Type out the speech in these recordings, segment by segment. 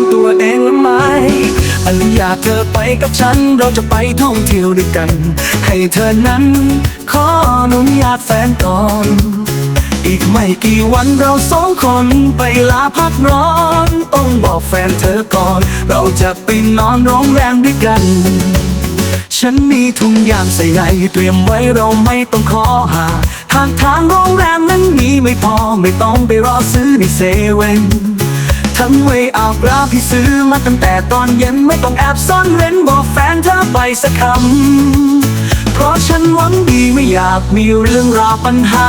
นตัวเองละไหมอลิยากเธอไปกับฉัน เราจะไปท่องเที่ยวด้วยกัน ให้เธอนั้น ขออนุญาตแฟนก่อน อีกไม่กี่วันเราสองคนไปลาพักร้อน ต้องบอกแฟนเธอก่อน เราจะไปนอนโรงแรมด้วยกันฉันมีทุงยางใส่ใหเตรียมไว้เราไม่ต้องขอหา ทางทางโรงแรมนั้นมีไม่พอไม่ต้องไปรอซื้อในเซเว่น ทั้งเวอาปลาพี่ซื้อมาตั้งแต่ตอนเย็นไม่ต้องแอบซ่อนเร้นบอกแฟนเธอไปสักคำ เพราะฉันหวังดีไม่อยากมีเรื่องราวปัญหา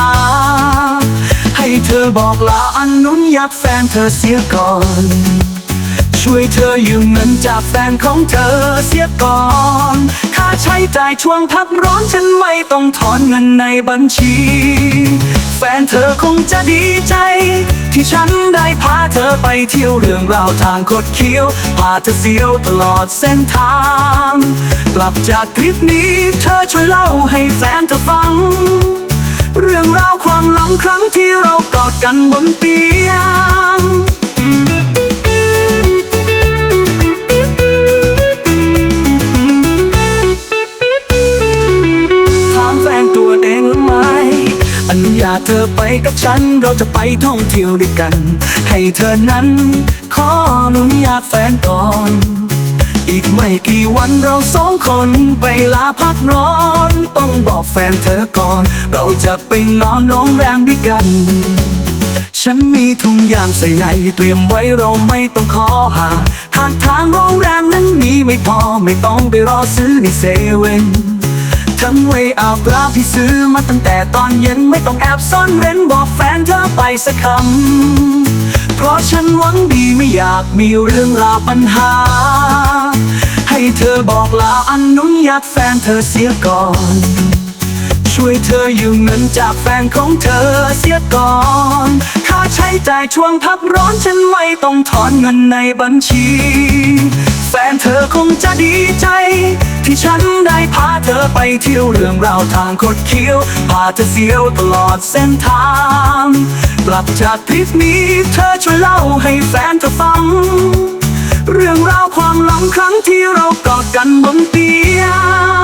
ให้เธอบอกลาอนุญาตแฟนเธอเสียก่อน ช่วยเธอยืมเงินจากแฟนของเธอเสียก่อน ค่าใช้จ่ายช่วงพักร้อนฉันไม่ต้องถอนเงินในบัญชี แฟนเธอคงจะดีใจ ที่ฉันได้พาเธอไปเที่ยวเรื่องราวทางคดเคี้ยว พาเธอเสียวตลอดเส้นทาง กลับจากทริปนี้เธอช่วยเล่าให้แฟนเธอฟัง เรื่องราวความหลังครั้งที่เรากอดกันบนเตียงาเธอไปกับฉันเราจะไปท่องเที่ยวด้วยกัน ให้เธอนั้น ขออนุญาตแฟนก่อน อีกไม่กี่วันเราสองคนไปลาพักร้อน ต้องบอกแฟนเธอก่อน เราจะไปนอนโรงแรมด้วยกัน ฉันมีทุงยางใส่ในเตรียมไว้เราไม่ต้องขอหาทางทางโรงแรมนั้นมีไม่พอไม่ต้องไปรอซื้อในเซเว่น ทั้งเวอาปลาที่ซื้อมาตั้งแต่ตอนเย็นไม่ต้องแอบซ่อนเร้นบอกแฟนเธอไปสักคำ เพราะฉันหวังดีไม่อยากมีเรื่องราวปัญหา ให้เธอบอกลาอนุญาตแฟนเธอเสียก่อน ช่วยเธอยืมเงินจากแฟนของเธอเสียก่อนค่าใช้จ่ายช่วงพักร้อนฉันไม่ต้องถอนเงินในบัญชี แฟนเธอคงจะดีใจ ฉันได้พาเธอไปเที่ยวเรื่องราวทางคดเคี้ยว พาเธอเสียวตลอดเส้นทางกลับจากทริปนี้เธอช่วยเล่าให้แฟนเธอฟัง เรื่องราวความหลังครั้งที่เรากอดกันบนเตียง